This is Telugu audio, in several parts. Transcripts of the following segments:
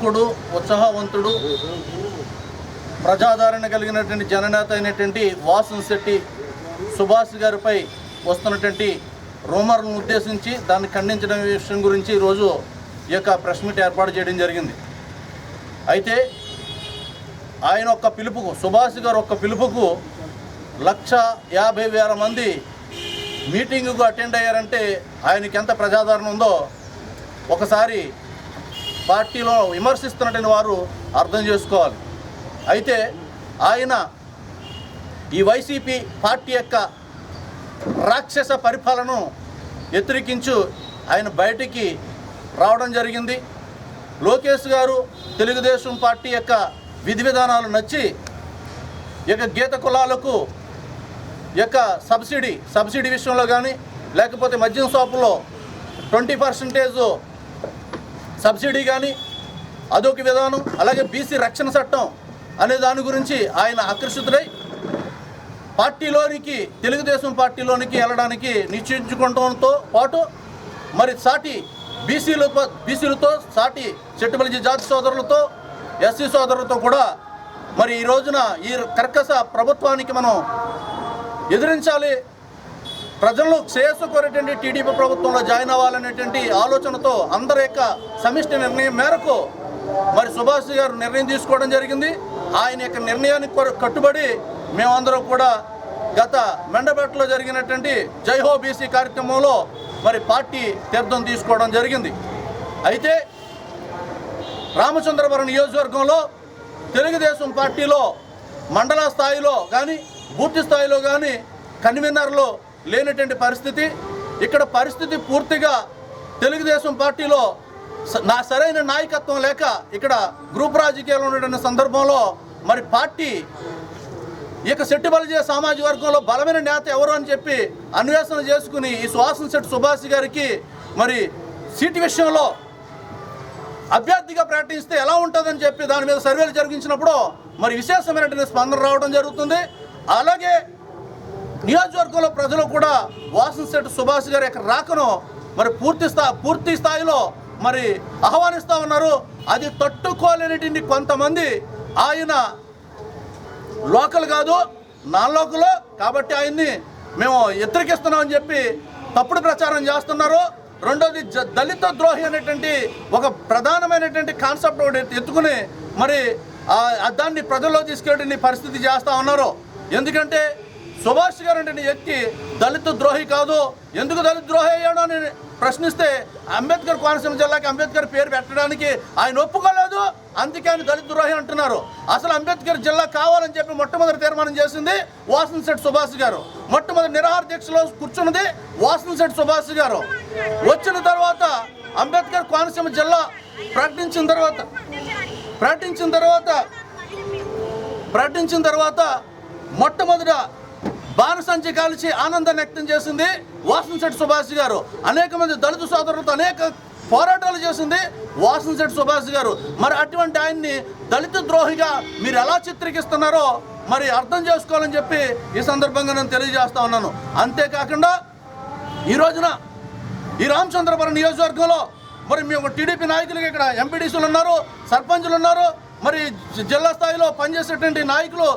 యువకుడు ఉత్సాహవంతుడు ప్రజాదరణ కలిగినటువంటి జననేత అయినటువంటి వాసన్ శెట్టి సుభాష్ గారిపై వస్తున్నటువంటి రూమర్లను ఉద్దేశించి దాన్ని ఖండించడం విషయం గురించి ఈరోజు ఈ యొక్క ప్రెస్ మీట్ ఏర్పాటు చేయడం జరిగింది. అయితే ఆయన ఒక్క పిలుపుకు సుభాష్ గారు ఒక్క పిలుపుకు లక్ష యాభై వేల మంది మీటింగుకు అటెండ్ అయ్యారంటే ఆయనకి ఎంత ప్రజాదరణ ఉందో ఒకసారి పార్టీలో విమర్శిస్తున్నటువంటి వారు అర్థం చేసుకోవాలి. అయితే ఆయన ఈ వైసీపీ పార్టీ యొక్క రాక్షస పరిపాలనను వ్యతిరేకించు ఆయన బయటికి రావడం జరిగింది. లోకేష్ గారు తెలుగుదేశం పార్టీ యొక్క విధి విధానాలు నచ్చి యొక్క గీత కులాలకు యొక్క సబ్సిడీ సబ్సిడీ విషయంలో కానీ లేకపోతే మద్యం షాపులో ట్వంటీ పర్సెంటేజ్ సబ్సిడీ కానీ అదొక విధానం అలాగే బీసీ రక్షణ చట్టం అనే దాని గురించి ఆయన ఆకర్షితులై పార్టీలోనికి తెలుగుదేశం పార్టీలోనికి వెళ్ళడానికి నిశ్చయించుకోవడంతో పాటు మరి సాటి బీసీలతో బీసీలతో సాటి చెట్టుబలిజీ జాతి సోదరులతో ఎస్సీ సోదరులతో కూడా మరి ఈ రోజున ఈ కర్కశ ప్రభుత్వానికి మనం ఎదిరించాలి ప్రజల్లో శ్రేయస్సు కోరేటువంటి టీడీపీ ప్రభుత్వంలో జాయిన్ అవ్వాలనేటువంటి ఆలోచనతో అందరి యొక్క సమిష్టి నిర్ణయం మేరకు మరి సుభాష్ గారు నిర్ణయం తీసుకోవడం జరిగింది. ఆయన యొక్క నిర్ణయానికి కట్టుబడి మేమందరం కూడా గత మెండపేటలో జరిగినటువంటి జైహో బీసీ కార్యక్రమంలో మరి పార్టీ తీర్థం తీసుకోవడం జరిగింది. అయితే రామచంద్రపురం నియోజకవర్గంలో తెలుగుదేశం పార్టీలో మండల స్థాయిలో కానీ బూర్తి స్థాయిలో కానీ కన్వీనర్లు లేనటువంటి పరిస్థితి. ఇక్కడ పరిస్థితి పూర్తిగా తెలుగుదేశం పార్టీలో నా సరైన నాయకత్వం లేక ఇక్కడ గ్రూప్ రాజకీయాలు ఉన్నటువంటి సందర్భంలో మరి పార్టీ ఇక సెట్టు బలిజే సామాజిక వర్గంలో బలమైన నేత ఎవరు అని చెప్పి అన్వేషణ చేసుకుని ఈ సుహాసన్ శెట్టి సుభాష్ గారికి మరి సీటు విషయంలో అభ్యర్థిగా ప్రకటిస్తే ఎలా ఉంటుందని చెప్పి దాని మీద సర్వేలు జరిగించినప్పుడు మరి విశేషమైనటువంటి స్పందన రావడం జరుగుతుంది. అలాగే నియోజకవర్గంలో ప్రజలు కూడా వాసనశెట్టి సుభాష్ గారి యొక్క రాకను మరి పూర్తి స్థా పూర్తి స్థాయిలో మరి ఆహ్వానిస్తూ ఉన్నారు. అది తట్టుకోలేనిటువంటి కొంతమంది ఆయన లోకల్ కాదు నాన్ లోకల్ కాబట్టి ఆయన్ని మేము వ్యతిరేకిస్తున్నామని చెప్పి తప్పుడు ప్రచారం చేస్తున్నారు. రెండోది దళిత ద్రోహి అనేటువంటి ఒక ప్రధానమైనటువంటి కాన్సెప్ట్ ఒకటి ఎత్తుకుని మరి ఆ- దాన్ని ప్రజల్లో తీసుకెళ్ళే పరిస్థితి చేస్తూ ఉన్నారు. ఎందుకంటే సుభాష్ గారు అంటే వ్యక్తి దళిత ద్రోహి కాదు. ఎందుకు దళిత ద్రోహి అయ్యాడో అని ప్రశ్నిస్తే అంబేద్కర్ కోనసీమ జిల్లాకి అంబేద్కర్ పేరు పెట్టడానికి ఆయన ఒప్పుకోలేదు. అందుకే ఆయన దళిత ద్రోహి అంటున్నారు. అసలు అంబేద్కర్ జిల్లా కావాలని చెప్పి మొట్టమొదటి తీర్మానం చేసింది వాసన్ సుభాష్ గారు. మొట్టమొదటి నిరాహార దీక్షలో కూర్చున్నది వాసన్ సుభాష్ గారు. వచ్చిన తర్వాత అంబేద్కర్ కోనసీమ జిల్లా ప్రకటించిన తర్వాత ప్రకటించిన తర్వాత ప్రకటించిన తర్వాత మొట్టమొదట బాణసంచి కాల్చి ఆనందాన్ని వ్యక్తం చేసింది వాసనశెట్టి సుభాష్ గారు. అనేక మంది దళిత సోదరులతో అనేక పోరాటాలు చేసింది వాసనశెట్టి సుభాష్ గారు. మరి అటువంటి ఆయన్ని దళిత ద్రోహిగా మీరు ఎలా చిత్రీకరిస్తున్నారో మరి అర్థం చేసుకోవాలని చెప్పి ఈ సందర్భంగా నేను తెలియజేస్తా ఉన్నాను. అంతేకాకుండా ఈ రోజున ఈ రామచంద్రపురం నియోజకవర్గంలో మరి మేము టీడీపీ నాయకులు ఇక్కడ ఎంపీడీసీలు ఉన్నారు సర్పంచులు ఉన్నారు. మరి జిల్లా స్థాయిలో పనిచేసేటువంటి నాయకులు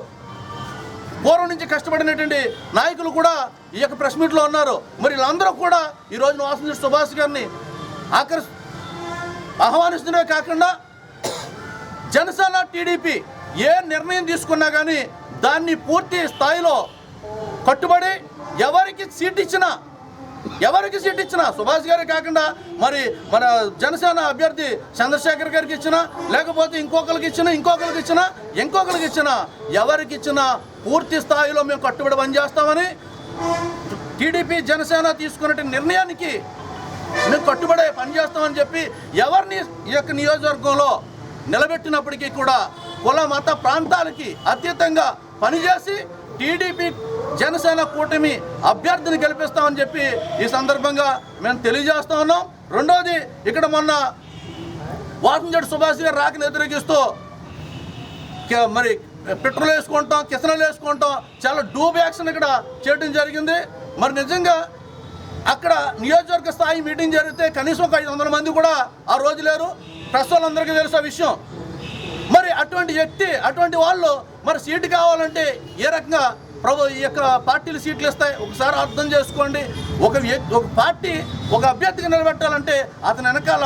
పూర్వం నుంచి కష్టపడినటువంటి నాయకులు కూడా ఈ యొక్క ప్రెస్ మీట్లో ఉన్నారు. మరి వీళ్ళందరూ కూడా ఈ రోజున సుభాష్ గారిని ఆకర్ష ఆహ్వానిస్తున్నవే కాకుండా జనసేన టీడీపీ ఏ నిర్ణయం తీసుకున్నా కానీ దాన్ని పూర్తి స్థాయిలో కట్టుబడి ఎవరికి సీట్ ఇచ్చినా ఎవరికి సీట్ ఇచ్చినా సుభాష్ గారే కాకుండా మరి మన జనసేన అభ్యర్థి చంద్రశేఖర్ గారికి ఇచ్చినా లేకపోతే ఇంకొకరికి ఇచ్చినా ఇంకొకరికి ఇచ్చినా ఇంకొకరికి ఇచ్చినా ఎవరికి ఇచ్చినా పూర్తి స్థాయిలో మేము కట్టుబడి పనిచేస్తామని టీడీపీ జనసేన తీసుకున్న నిర్ణయానికి మేము కట్టుబడే పనిచేస్తామని చెప్పి ఎవరిని ఈ యొక్క నియోజకవర్గంలో నిలబెట్టినప్పటికీ కూడా కుల మత ప్రాంతాలకి అతీతంగా పనిచేసి టీడీపీ జనసేన కూటమి అభ్యర్థిని గెలిపిస్తామని చెప్పి ఈ సందర్భంగా మేము తెలియజేస్తా ఉన్నాం. రెండవది ఇక్కడ మొన్న వాసంజడి సుభాష్ గారు రాకని వ్యతిరేకిస్తూ మరి పెట్రోల్ వేసుకుంటాం కిసనలు వేసుకుంటాం. చాలా డూబ్ యాక్షన్ ఇక్కడ చేయడం జరిగింది. మరి నిజంగా అక్కడ నియోజకవర్గ స్థాయి మీటింగ్ జరిగితే కనీసం ఒక ఐదు వందల మంది కూడా ఆ రోజు లేరు. ప్రెస్ వాళ్ళందరికీ తెలుసు ఆ విషయం. మరి అటువంటి వ్యక్తి అటువంటి వాళ్ళు మరి సీటు కావాలంటే ఏ రకంగా ప్రభు ఈ యొక్క పార్టీలు సీట్లు ఇస్తాయి? ఒకసారి అర్థం చేసుకోండి. ఒక వ్యక్తి ఒక పార్టీ ఒక అభ్యర్థిగా నిలబెట్టాలంటే అతని వెనకాల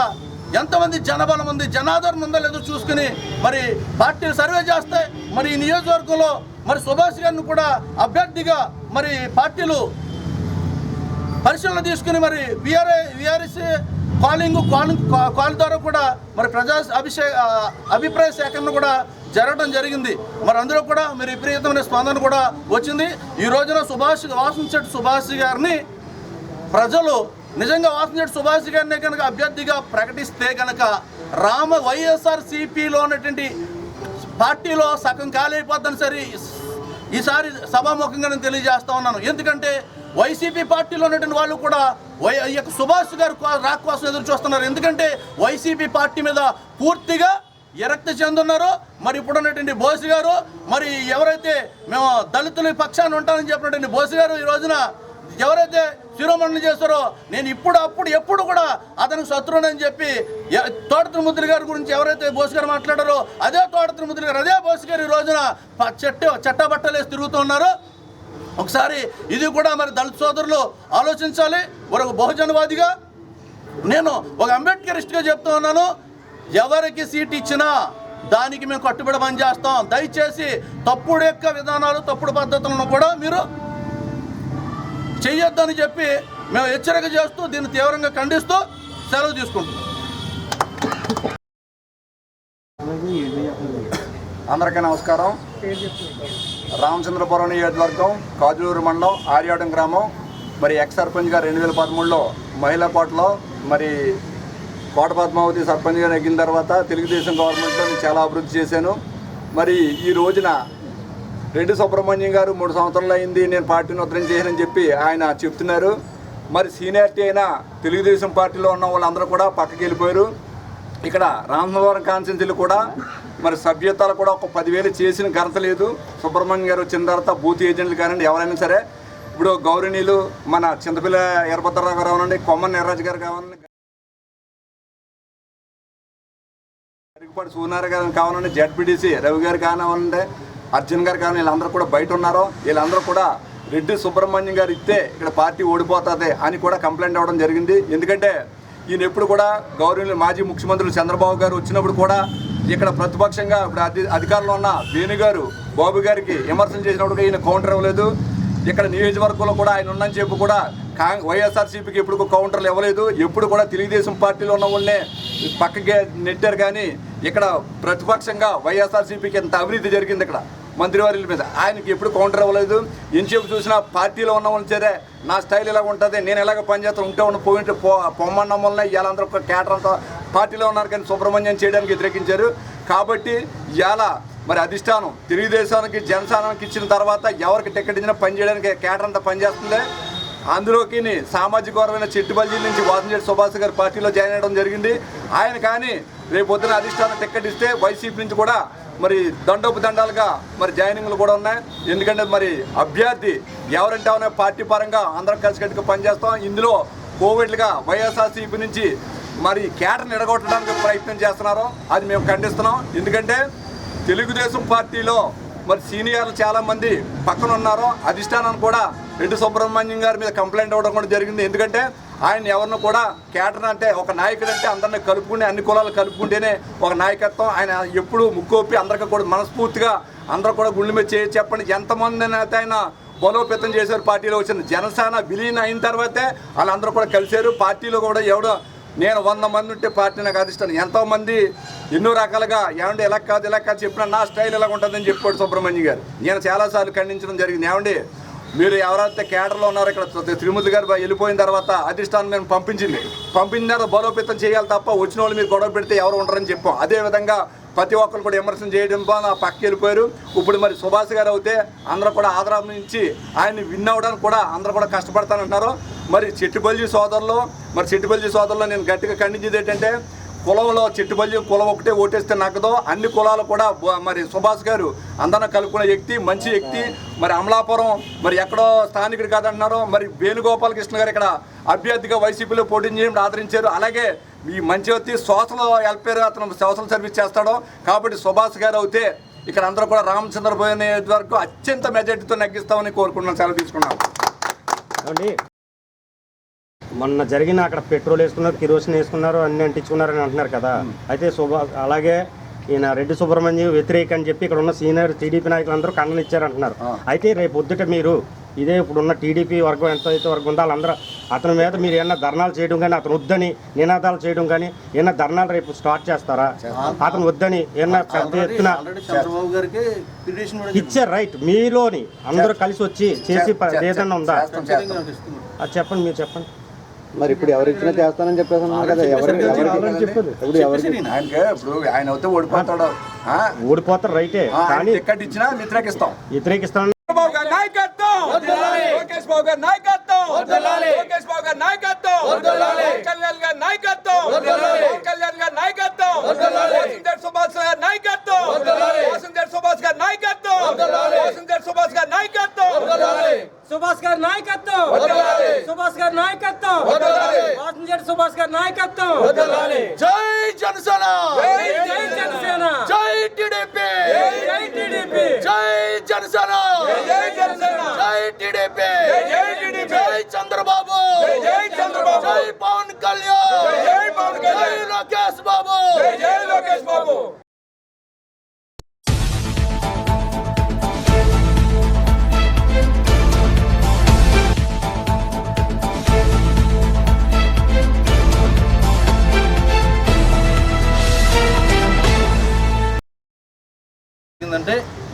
ఎంతమంది జనబలం ఉంది జనాదరణ ఉందో లేదో చూసుకుని మరి పార్టీలు సర్వే చేస్తాయి మరి ఈ నియోజకవర్గంలో మరి సుభాష్ గారిని కూడా అభ్యర్థిగా మరి పార్టీలు పరిశీలన తీసుకుని మరి VRA VRS calling calling call ద్వారా కూడా మరి ప్రజా అభిషేక అభిప్రాయ సేకరణ కూడా జరగడం జరిగింది. మరి అందులో కూడా మరి విపరీతమైన స్పందన కూడా వచ్చింది. ఈ రోజున సుభాష్ వాసంశెట్టి సుభాష్ గారిని ప్రజలు నిజంగా వాసంశెట్టి సుభాష్ గారిని కనుక అభ్యర్థిగా ప్రకటిస్తే కనుక రామ వైఎస్ఆర్ సిపిలో ఉన్నటువంటి పార్టీలో సగం ఖాళీ అయిపోద్దని సరే ఈసారి సభాముఖంగా నేను తెలియజేస్తా ఉన్నాను. ఎందుకంటే వైసీపీ పార్టీలో ఉన్నటువంటి వాళ్ళు కూడా వై యొక్క సుభాష్ గారు రాక్ కోసం ఎదురు చూస్తున్నారు. ఎందుకంటే వైసీపీ పార్టీ మీద పూర్తిగా ఎరక్తి చెందున్నారు. మరి ఇప్పుడు ఉన్నటువంటి బోసి గారు మరి ఎవరైతే మేము దళితుల పక్షాన్ని ఉంటామని చెప్పినటువంటి బోసి గారు ఈ రోజున ఎవరైతే శిరోమణులు చేస్తారో నేను ఇప్పుడు అప్పుడు ఎప్పుడు కూడా అతనికి శత్రువునని చెప్పి ఎ- తోట గారి గురించి ఎవరైతే బోస్ గారు మాట్లాడారో అదే తోట తిరుముద్రి గారు అదే బోస్ గారు ఈ రోజున చెట్టు చెట్టబట్టలేసి చట్టబట్టలు తిరుగుతూ ఉన్నారు. ఒకసారి ఇది కూడా మరి దళిత సోదరులు ఆలోచించాలి. ఒక బహుజనవాదిగా నేను ఒక అంబేద్కరిస్ట్గా చెప్తూ ఉన్నాను. ఎవరికి సీట్ ఇచ్చినా దానికి మేము కట్టుబడి పని చేస్తాం దయచేసి తప్పుడు యొక్క విధానాలు తప్పుడు పద్ధతులను కూడా మీరు చేయొద్దని చెప్పి మేము హెచ్చరిక చేస్తూ దీన్ని తీవ్రంగా ఖండిస్తూ సెలవు తీసుకుంటున్నాం. అందరికీ నమస్కారం. రామచంద్రపురం నియోజకవర్గం కాజులూరు మండలం ఆర్యాడం గ్రామం. మరి ఎక్స్ సర్పంచ్గా రెండు వేల పదమూడులో మహిళా కోటలో మరి కోట పద్మావతి సర్పంచ్గా నెగ్గిన తర్వాత తెలుగుదేశం గవర్నమెంట్లో నేను చాలా అభివృద్ధి చేశాను. మరి ఈ రోజున రెడ్డి సుబ్రహ్మణ్యం గారు మూడు సంవత్సరాలు అయింది నేను పార్టీని ఉత్తరం చేశానని చెప్పి ఆయన చెప్తున్నారు. మరి సీనియారిటీ అయినా తెలుగుదేశం పార్టీలో ఉన్న వాళ్ళందరూ కూడా పక్కకి వెళ్ళిపోయారు. ఇక్కడ రామవరం కాన్స్టిట్యూన్సీలు కూడా మరి సభ్యతలు కూడా ఒక పదివేలు చేసిన ఘనత లేదు. సుబ్రహ్మణ్యం గారు వచ్చిన తర్వాత బూత్ ఏజెంట్లు కానివ్వండి ఎవరైనా సరే. ఇప్పుడు గౌరవనీయులు మన చింతపిల్ల ఎర్రభద్రరావు గారు కావాలండి కొమ్మన్ నిర్రాజు గారు కావాలండి అరుగుపాటి సూర్యనారాయణ గారు కావాలండి జడ్పీటీసీ రవి గారు కానివ్వండి అర్జున్ గారు కానీ వీళ్ళందరూ కూడా బయట ఉన్నారు వీళ్ళందరూ కూడా రెడ్డి సుబ్రహ్మణ్యం గారు ఇస్తే ఇక్కడ పార్టీ ఓడిపోతుంది అని కూడా కంప్లైంట్ అవ్వడం జరిగింది. ఎందుకంటే ఈయన ఎప్పుడు కూడా గౌరవనీయులు మాజీ ముఖ్యమంత్రులు చంద్రబాబు గారు వచ్చినప్పుడు కూడా ఇక్కడ ప్రతిపక్షంగా ఇప్పుడు అధి అధికారంలో ఉన్న వేణు గారు బాబు గారికి విమర్శలు చేసినప్పుడు ఈయన కౌంటర్ ఇవ్వలేదు. ఇక్కడ నియోజకవర్గంలో కూడా ఆయన ఉన్నని చెప్పి కూడా కాంగ్ వైఎస్ఆర్సీపీకి ఎప్పుడు కౌంటర్లు ఇవ్వలేదు. ఎప్పుడు కూడా తెలుగుదేశం పార్టీలో ఉన్న వాళ్ళనే పక్కకి నెట్టారు కానీ ఇక్కడ ప్రతిపక్షంగా వైఎస్ఆర్సీపీకి ఎంత అవినీతి జరిగింది ఇక్కడ? మంత్రివారి మీద. ఆయనకి ఎప్పుడు కౌంటర్ అవ్వలేదు. ఎంతసేపు చూసినా పార్టీలో ఉన్న వాళ్ళు సరే నా స్టైల్ ఇలా ఉంటుంది. నేను ఎలాగ పనిచేస్తాను ఉంటే ఉన్న పోయింటే పో పొమ్మన్న వల్ల ఇవాళందరూ ఒక కేటర్ అంతా పార్టీలో ఉన్నారు కానీ సుబ్రహ్మణ్యం చేయడానికి వ్యతిరేకించారు. కాబట్టి ఇలా మరి అధిష్టానం తెలుగుదేశానికి జనసేనకి ఇచ్చిన తర్వాత ఎవరికి టికెట్ ఇచ్చినా పని చేయడానికి కేటర్ అంతా పనిచేస్తుంది అందులోకి సామాజిక వర్గమైన చెట్టుబల్జీ నుంచి వాసంజేటి సుభాష్ గారు పార్టీలో జాయిన్ అవ్వడం జరిగింది. ఆయన కానీ రేపు పొద్దున అధిష్టానం టికెట్ ఇస్తే వైసీపీ నుంచి కూడా మరి దండోపు దండాలుగా మరి జాయినింగ్లు కూడా ఉన్నాయి. ఎందుకంటే మరి అభ్యర్థి ఎవరంటే అవునా పార్టీ పరంగా అందరం కలిసికట్టుగా పనిచేస్తాం. ఇందులో కోవిడ్లుగా వైఎస్ఆర్సీపీ నుంచి మరి కేటర్ని ఎడగొట్టడానికి ప్రయత్నం చేస్తున్నారు. అది మేము ఖండిస్తున్నాం. ఎందుకంటే తెలుగుదేశం పార్టీలో మరి సీనియర్లు చాలామంది పక్కన ఉన్నారు అధిష్టానం కూడా రెడ్డి సుబ్రహ్మణ్యం గారి మీద కంప్లైంట్ అవ్వడం కూడా జరిగింది. ఎందుకంటే ఆయన ఎవరిని కూడా కేటర్ అంటే ఒక నాయకుడు అంటే అందరిని కలుపుకుని అన్ని కులాలు కలుపుకుంటేనే ఒక నాయకత్వం. ఆయన ఎప్పుడు ముక్కోపి అందరికీ కూడా మనస్ఫూర్తిగా అందరూ కూడా గుండె మీద చేయి చెప్పండి. ఎంతమంది అయితే ఆయన బలోపేతం చేశారు పార్టీలో వచ్చిన జనసేన విలీనం అయిన తర్వాతే వాళ్ళందరూ కూడా కలిశారు. పార్టీలో కూడా ఎవడో నేను వంద మంది ఉంటే పార్టీ నాకు అధిష్టానం. ఎంతోమంది ఎన్నో రకాలుగా ఏమండి ఎలా కాదు ఇలా కాదు చెప్పినా నా స్టైల్ ఎలా ఉంటుందని చెప్పాడు సుబ్రహ్మణ్యం గారు. నేను చాలాసార్లు ఖండించడం జరిగింది. ఏమండి మీరు ఎవరైతే కేటర్లో ఉన్నారో ఇక్కడ తిరుమల గారు వెళ్ళిపోయిన తర్వాత అధిష్టానం మేము పంపించింది. పంపించిన తర్వాత బలోపేతం చేయాలి తప్ప వచ్చిన వాళ్ళు మీరు గొడవ పెడితే ఎవరు ఉండరని చెప్పాం. అదేవిధంగా ప్రతి ఒక్కరు కూడా విమర్శనం చేయడం వల్ల పక్కకి వెళ్ళిపోయారు. ఇప్పుడు మరి సుభాష్ గారు అయితే అందరూ కూడా ఆదరణ నుంచి ఆయన్ని విన్ అవ్వడానికి కూడా అందరూ కూడా కష్టపడతానంటున్నారు. మరి చెట్టుబల్జీ సోదరులు మరి చెట్టుబల్జీ సోదరులు నేను గట్టిగా ఖండించేది ఏంటంటే కులంలో చెట్టుబల్లి కులం ఒకటే ఓటేస్తే నగ్గదో అన్ని కులాలు కూడా మరి సుభాష్ గారు అందరం కలుపుకునే వ్యక్తి మంచి వ్యక్తి. మరి అమలాపురం మరి ఎక్కడో స్థానికుడు కాదంటున్నారు. మరి వేణుగోపాలకృష్ణ గారు ఇక్కడ అభ్యర్థిగా వైసీపీలో పోటీ చేయడం ఆదరించారు. అలాగే ఈ మంచి వ్యక్తి సోషల్ వెల్ఫేర్ అతను సోషల్ సర్వీస్ చేస్తాడు. కాబట్టి సుభాష్ గారు అయితే ఇక్కడ అందరూ కూడా రామచంద్రబాబు వరకు అత్యంత మెజార్టీతో నెగ్గిస్తామని కోరుకుంటున్నాను. సెలవు తీసుకున్నాను. మొన్న జరిగిన అక్కడ పెట్రోల్ వేసుకున్నారు కిరోసిన్ వేసుకున్నారు అన్ని అంటించుకున్నారు అని అంటున్నారు కదా. అయితే సుభా అలాగే ఈయన రెడ్డి సుబ్రహ్మణ్యం వ్యతిరేక అని చెప్పి ఇక్కడ ఉన్న సీనియర్ టీడీపీ నాయకులందరూ ఖండన ఇచ్చారు అంటున్నారు అయితే రేపు పొద్దుట మీరు ఇదే ఇప్పుడున్న టీడీపీ వర్గం ఎంత అయితే వర్గం ఉందో వాళ్ళందరూ అతని మీద మీరు ఏమన్నా ధర్నాలు చేయడం కానీ అతను వద్దని నినాదాలు చేయడం కానీ ఏమన్నా ధర్నాలు రేపు స్టార్ట్ చేస్తారా? అతను వద్దని ఏమన్నా పెద్ద ఎత్తున ఇచ్చారు రైట్ మీలోని అందరూ కలిసి వచ్చి చేసి ఏదన్నా ఉందా? చెప్పండి మీరు చెప్పండి. మరి ఇప్పుడు ఎవరు ఇచ్చినా చేస్తానని చెప్పేసి అన్నారు కదా ఎవరు ఎవరికి చెప్పదు? ఇప్పుడు ఎవరికి ఆయనకి ఇప్పుడు ఆయన అయితే ఓడిపోతాడు. ఆ? ఓడిపోతారు రైటే కానీ టికెట్ ఇచ్చినా వ్యతిరేకిస్తాం. గారి నాయకత్వం! లోకేష్ బాబు గారి నాయకత్వం! లోకేష్ బాబు గారి నాయకత్వం! కళ్యాణ్ గారి నాయకత్వం! పవన్ కళ్యాణ్ గారి నాయకత్వం! సుభాష్ గారి నాయకత్వం! సుభాష్ గారి నాయకత్వం వాసుదేవ్ సుభాష్ గారి నాయకత్వం సుభాష్ గారి నాయకత్వం సుభాష్ గారి నాయకత్వం వాసంజెడ్ సుభాష్ గారి నాయకత్వం జై జనసేన జై జనసేన జై టీడీపీ జై టీడీపీ జై జనసేన జై జనసేన జై టీడీపీ జై టీడీపీ